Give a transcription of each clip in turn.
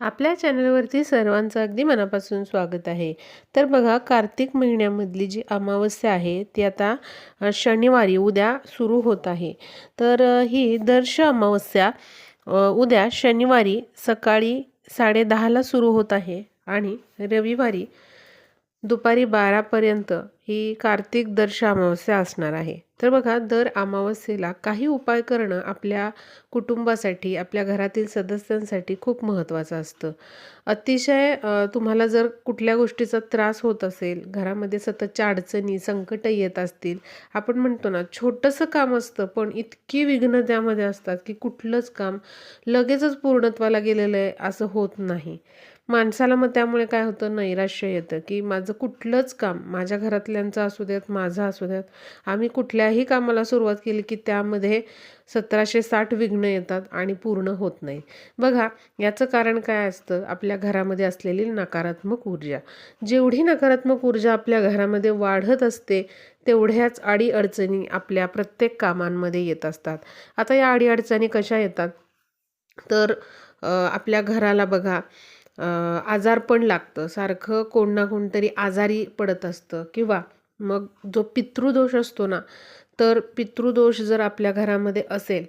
आपल्या चॅनलवरती सर्वांचं अगदी मनापासून स्वागत आहे. तर बघा कार्तिक महिन्यामधली जी अमावस्या आहे ती आता शनिवारी उद्या सुरू होत आहे. तर ही दर्श अमावस्या उद्या शनिवारी सकाळी साडेदहाला सुरू होत आहे आणि रविवारी दुपारी बारापर्यंत ही कार्तिक दर्श अमावस्या असणार आहे. तर बघा दर अमावस्येला काही उपाय करणं आपल्या कुटुंबासाठी आपल्या घरातील सदस्यांसाठी खूप महत्त्वाचं असतं. अतिशय तुम्हाला जर कुठल्या गोष्टीचा त्रास होत असेल घरामध्ये सततच्या अडचणी संकटं येत असतील आपण म्हणतो ना छोटंसं काम असतं पण इतकी विघ्न त्यामध्ये असतात की कुठलंच काम लगेचच पूर्णत्वाला गेलेलं आहे असं होत नाही. माणसाला मग त्यामुळे काय होतं? नैराश्य येतं की माझं कुठलंच काम माझ्या घरातल्यांचं असू देत माझं असू देत आम्ही कुठल्याही कामाला सुरुवात केली की त्यामध्ये सतराशे साठ विघ्न येतात आणि पूर्ण होत नाही. बघा याचं कारण काय असतं? आपल्या घरामध्ये असलेली नकारात्मक ऊर्जा. जेवढी नकारात्मक ऊर्जा आपल्या घरामध्ये वाढत असते तेवढ्याच अडीअडचणी आपल्या प्रत्येक कामांमध्ये येत असतात. आता या अडीअडचणी कशा येतात? तर आपल्या घराला बघा आजार आजारपण लागतं. सारखं कोण ना कोणतरी आजारी पडत असतं. किंवा मग जो पितृदोष असतो ना तर पितृदोष जर आपल्या घरामध्ये असेल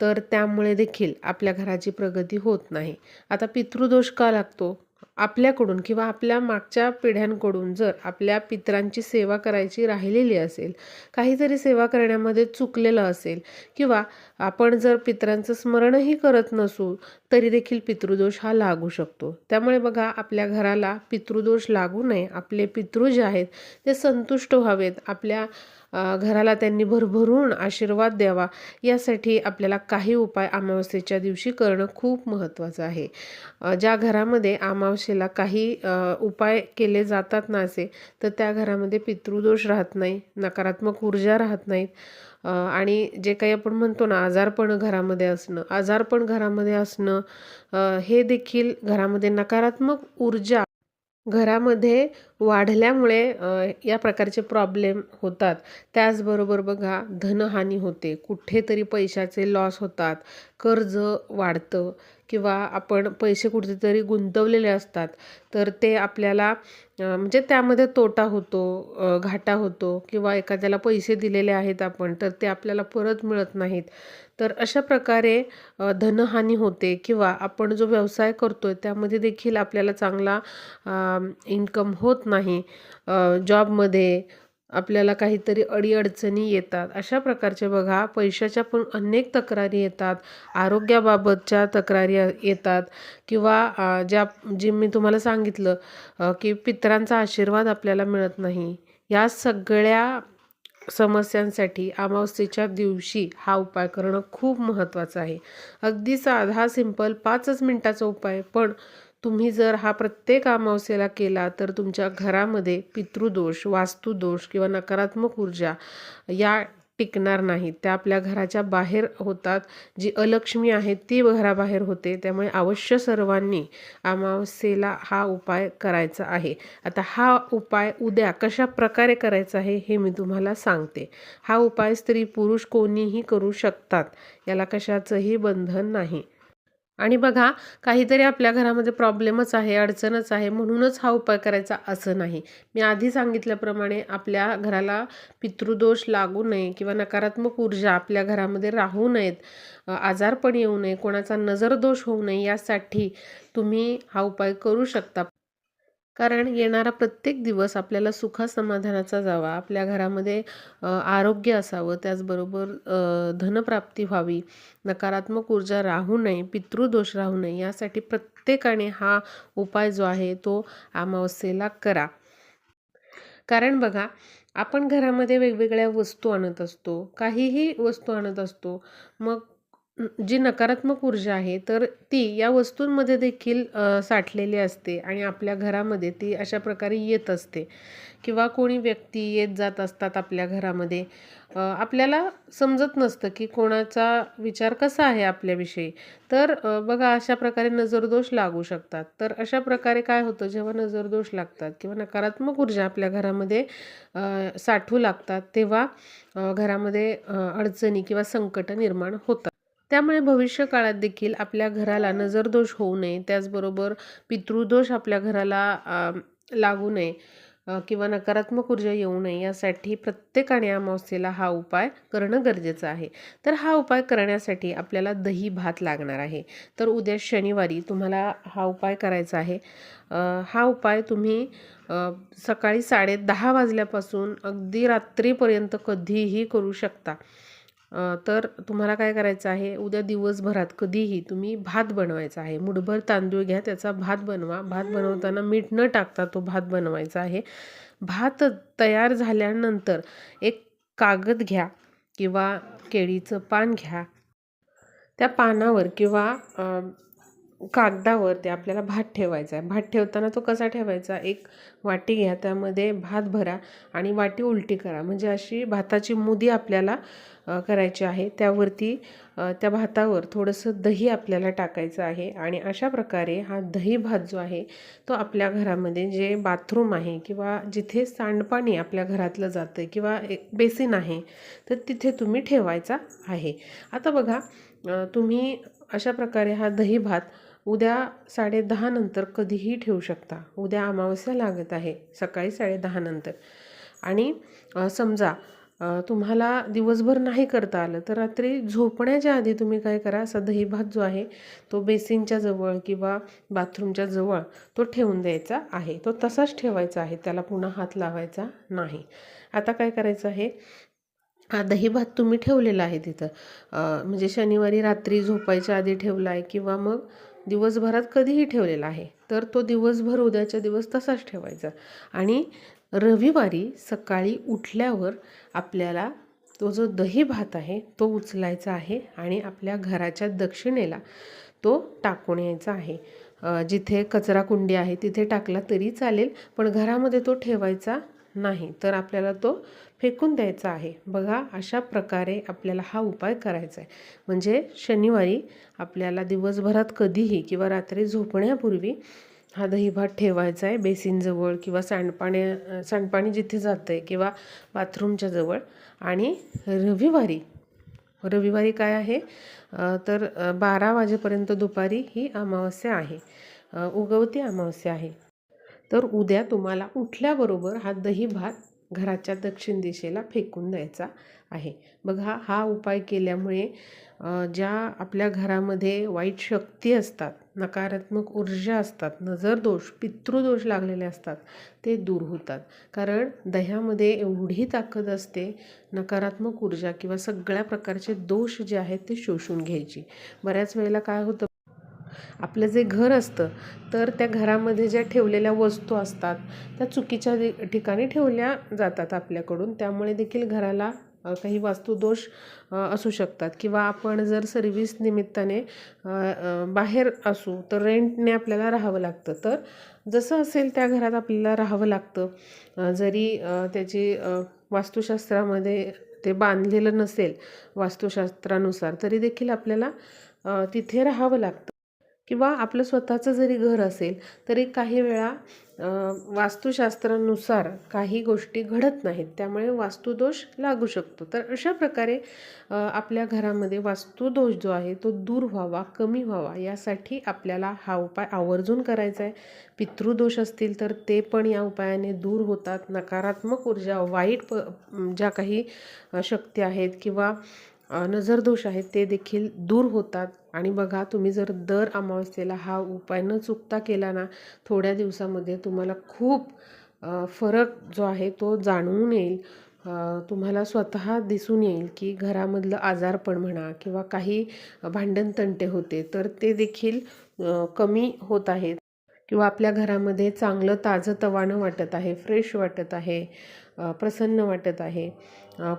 तर त्यामुळे देखील आपल्या घराची प्रगती होत नाही. आता पितृदोष का लागतो? आपल्याकडून किंवा आपल्या मागच्या पिढ्यांकडून जर आपल्या पितरांची सेवा करायची राहिलेली असेल काहीतरी सेवा करण्यामध्ये चुकलेलं असेल किंवा आपण जर पितरांचं स्मरणही करत नसू तरी देखील पितृदोष हा लागू शकतो. त्यामुळे बघा आपल्या घराला पितृदोष लागू नये. आपले पितृ जे आहेत ते संतुष्ट व्हावेत. आपल्या घराला त्यांनी भरभरून आशीर्वाद द्यावा. यासाठी आपल्याला काही उपाय अमावस्येच्या दिवशी करणं खूप महत्त्वाचं आहे. ज्या घरामध्ये अमावस्येला काही उपाय केले जातात ना असे तर त्या घरामध्ये पितृदोष राहत नाही नकारात्मक ऊर्जा राहत नाहीत. आणि जे काही आपण म्हणतो ना आजारपण घरामध्ये असणं आजारपण घरामध्ये असणं हे देखील घरामध्ये नकारात्मक ऊर्जा घरामध्ये वाढल्यामुळे या प्रकारचे प्रॉब्लेम होतात. त्याचबरोबर बघा धनहानी होते. कुठेतरी पैशाचे लॉस होतात. कर्ज वाढतं किंवा आपण पैसे कुठेतरी गुंतवलेले असतात तर ते आपल्याला म्हणजे त्यामध्ये तोटा होतो घाटा होतो किंवा एखाद्याला पैसे दिलेले आहेत आपण तर ते आपल्याला परत मिळत नाहीत. तर अशा प्रकारे धनहानी होते किंवा आपण जो व्यवसाय करतोय त्यामध्ये देखील आपल्याला चांगला इन्कम होत नाही. जॉबमध्ये आपल्याला काहीतरी अडीअडचणी येतात. अशा प्रकारचे बघा पैशाच्या पण अनेक तक्रारी येतात. आरोग्याबाबतच्या तक्रारी येतात. किंवा ज्या जे मी तुम्हाला सांगितलं की पितरांचा आशीर्वाद आपल्याला मिळत नाही. या सगळ्या समस्यांसाठी अमावस्येच्या दिवशी हा उपाय करणं खूप महत्त्वाचं आहे. अगदी साधा सिंपल पाचच मिनिटाचा उपाय पण तुम्ही जर हा प्रत्येक अमावस्येला केला तर तुमच्या घरामध्ये पितृदोष वास्तुदोष किंवा नकारात्मक ऊर्जा या टिकणार नाहीत त्या आपल्या घराच्या बाहेर होतात. जी अलक्ष्मी आहे ती घराबाहेर होते. त्यामुळे अवश्य सर्वांनी अमावस्येला हा उपाय करायचा आहे. आता हा उपाय उद्या कशा प्रकारे करायचा आहे हे मी तुम्हाला सांगते. हा उपाय स्त्री पुरुष कोणीही करू शकतात. याला कशाचंही बंधन नाही. आणि बघा काहीतरी आपल्या घरामध्ये प्रॉब्लेमच आहे अडचणच आहे म्हणूनच हा उपाय करायचा असं नाही. मी आधी सांगितल्याप्रमाणे आपल्या घराला पितृदोष लागू नये किंवा नकारात्मक ऊर्जा आपल्या घरामध्ये राहू नयेत आजारपण येऊ नये कोणाचा नजरदोष होऊ नये यासाठी तुम्ही हा उपाय करू शकता. कारण येणारा प्रत्येक दिवस आपल्याला सुखासमाधानाचा जावा आपल्या घरामध्ये आरोग्य असावं त्याचबरोबर धनप्राप्ती व्हावी नकारात्मक ऊर्जा राहू नये पितृदोष राहू नये यासाठी प्रत्येकाने हा उपाय जो आहे तो अमावस्येला करा. कारण बघा आपण घरामध्ये वेगवेगळ्या वस्तू आणत असतो काहीही वस्तू आणत असतो मग जी नकारात्मक ऊर्जा आहे तर ती या वस्तूंमध्ये देखील साठलेली असते आणि आपल्या घरामध्ये ती अशा प्रकारे येत असते. किंवा कोणी व्यक्ती येत जात असतात आपल्या घरामध्ये आपल्याला समजत नसतं की कोणाचा विचार कसा आहे आपल्याविषयी. तर बघा अशा प्रकारे नजरदोष लागू शकतात. तर अशा प्रकारे काय होतं जेव्हा नजरदोष लागतात किंवा नकारात्मक ऊर्जा आपल्या घरामध्ये साठू लागतात तेव्हा घरामध्ये अडचणी किंवा संकट निर्माण होतात. त्यामुळे भविष्य काळात देखील आपल्या घराला नजरदोष होऊ नये. त्याचबरोबर पितृदोष आपल्या घराला लागू नये किंवा नकारात्मक ऊर्जा येऊ नये यासाठी प्रत्येकाने अमावस्येला हा उपाय करणं गरजेचं आहे. तर हा उपाय करण्यासाठी आपल्याला दही भात लागणार आहे. तर उद्या शनिवारी तुम्हाला हा उपाय करायचा आहे. हा उपाय तुम्ही सकाळी साडे दहा वाजल्यापासून अगदी रात्रीपर्यंत कधीही करू शकता. तर तुम्हाला काय करायचं आहे? उद्या दिवसभरात कधीही तुम्ही भात बनवायचा आहे. मुठभर तांदूळ घ्या त्याचा भात बनवा. भात बनवताना मीठ न टाकता तो भात बनवायचा आहे. भात तयार झाल्यानंतर एक कागद घ्या किंवा केळीचं पान घ्या. त्या पानावर किंवा कागदावरती कागदावर ते आपल्याला भात ठेवायचा आहे. भात ठेवताना तो कसा ठेवायचा? एक वाटी घ्या त्यामध्ये भात भरा आणि वाटी उलटी करा. म्हणजे अशी भाताची मुदी आपल्याला करायची आहे. त्यावरती त्या भातावर थोडंसं दही आपल्याला टाकायचं आहे आणि अशा प्रकारे हा दही भात जो आहे तो आपल्या घरामध्ये जे बाथरूम आहे किंवा जिथे सांडपाणी आपल्या घरातलं जातं किंवा एक बेसिन आहे तर तिथे तुम्ही ठेवायचा आहे. आता बघा तुम्ही अशा प्रकारे हा दही भात उद्या साडेदहानंतर कधीही ठेवू शकता. उद्या अमावस्या लागत आहे सकाळी साडेदहानंतर आणि समजा तुम्हाला दिवसभर नाही करता आलं तर रात्री झोपण्याच्या आधी तुम्ही काय करा असा दही भात जो आहे तो बेसिनच्या जवळ किंवा बाथरूमच्या जवळ तो ठेवून द्यायचा आहे. तो तसाच ठेवायचा आहे त्याला पुन्हा हात लावायचा नाही. आता काय करायचं आहे हा दही भात तुम्ही ठेवलेला आहे तिथं. म्हणजे शनिवारी रात्री झोपायच्या आधी ठेवला आहे किंवा मग दिवसभरात कधीही ठेवलेला आहे. तर तो दिवसभर उद्याच्या दिवस तसाच ठेवायचा. आणि रविवारी सकाळी उठल्यावर आपल्याला तो जो दही भात आहे तो उचलायचा आहे आणि आपल्या घराच्या दक्षिणेला तो टाकून यायचा आहे. जिथे कचरा कुंडी आहे तिथे टाकला तरी चालेल पण घरामध्ये तो ठेवायचा नाही. तर आपल्याला तो फेकून द्यायचा आहे. बघा अशा प्रकारे आपल्याला हा उपाय करायचा आहे. म्हणजे शनिवारी आपल्याला दिवसभरात कधीही किंवा रात्री झोपण्यापूर्वी हा दहीभात ठेवायचा आहे बेसिनजवळ किंवा सांडपाण्या सांडपाणी जिथे जातं आहे किंवा बाथरूमच्या जवळ. आणि रविवारी रविवारी काय आहे? तर बारा वाजेपर्यंत दुपारी ही अमावस्या आहे. उगवती अमावस्या आहे. तर उद्या तुम्हाला उठल्याबरोबर हा दही भात घराच्या दक्षिण दिशेला फेकून द्यायचा आहे. बघा हा उपाय केल्यामुळे ज्या आपल्या घरामध्ये वाईट शक्ती असतात नकारात्मक ऊर्जा असतात नजरदोष पितृदोष लागलेले असतात ते दूर होतात. कारण दह्यामध्ये एवढी ताकद असते नकारात्मक ऊर्जा किंवा सगळ्या प्रकारचे दोष जे आहेत ते शोषून घ्यायची. बऱ्याच वेळेला काय होतं आपलं जे घर असतं तर त्या घरामध्ये ज्या ठेवलेल्या वस्तू असतात त्या चुकीच्या ठिकाणी ठेवल्या जातात आपल्याकडून. त्यामुळे देखील घराला काही वास्तुदोष असू शकतात. किंवा आपण जर सर्व्हिस निमित्ताने बाहेर असू तर रेंटने आपल्याला राहावं लागतं. तर जसं असेल त्या घरात आपल्याला राहावं लागतं. जरी त्याची वास्तुशास्त्रामध्ये ते बांधलेलं नसेल वास्तुशास्त्रानुसार तरी देखील आपल्याला तिथे राहावं लागतं. किंवा आपलं स्वतःचं जरी घर असेल तरी काही वेळा वास्तुशास्त्रानुसार काही गोष्टी घडत नाहीत. त्यामुळे वास्तुदोष लागू शकतो. तर अशा प्रकारे आपल्या घरामध्ये वास्तुदोष जो आहे तो दूर व्हावा कमी व्हावा यासाठी आपल्याला हा उपाय आवर्जून करायचा आहे. पितृदोष असतील तर ते पण या उपायाने दूर होतात. नकारात्मक ऊर्जा वाईट प ज्या काही शक्ती आहेत किंवा नजरदोष आहेत ते देखील दूर होतात. आणि बघा तुम्ही जर दर अमावस्येला हा उपाय न चुकता केला ना थोड्या दिवसामध्ये तुम्हाला खूप फरक जो आहे तो जाणवून येईल. तुम्हाला स्वतः दिसून येईल की घरामधलं आजारपण म्हणा किंवा काही भांडण तंटे होते तर ते देखील कमी होत आहेत. किंवा आपल्या घरामध्ये चांगलं ताजं तवानं वाटत आहे फ्रेश वाटत आहे प्रसन्न वाटत आहे.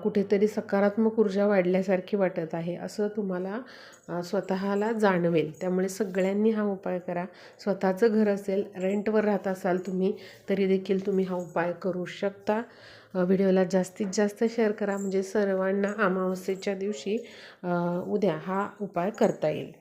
कुठेतरी सकारात्मक ऊर्जा वाढल्यासारखी वाटत आहे असं तुम्हाला स्वतःला जाणवेल. त्यामुळे सगळ्यांनी हा उपाय करा. स्वतःचं घर असेल रेंटवर राहत असाल तुम्ही तरी देखील तुम्ही हा उपाय करू शकता. व्हिडिओला जास्तीत जास्त शेअर करा. म्हणजे सर्वांना अमावस्येच्या दिवशी उद्या हा उपाय करता येईल.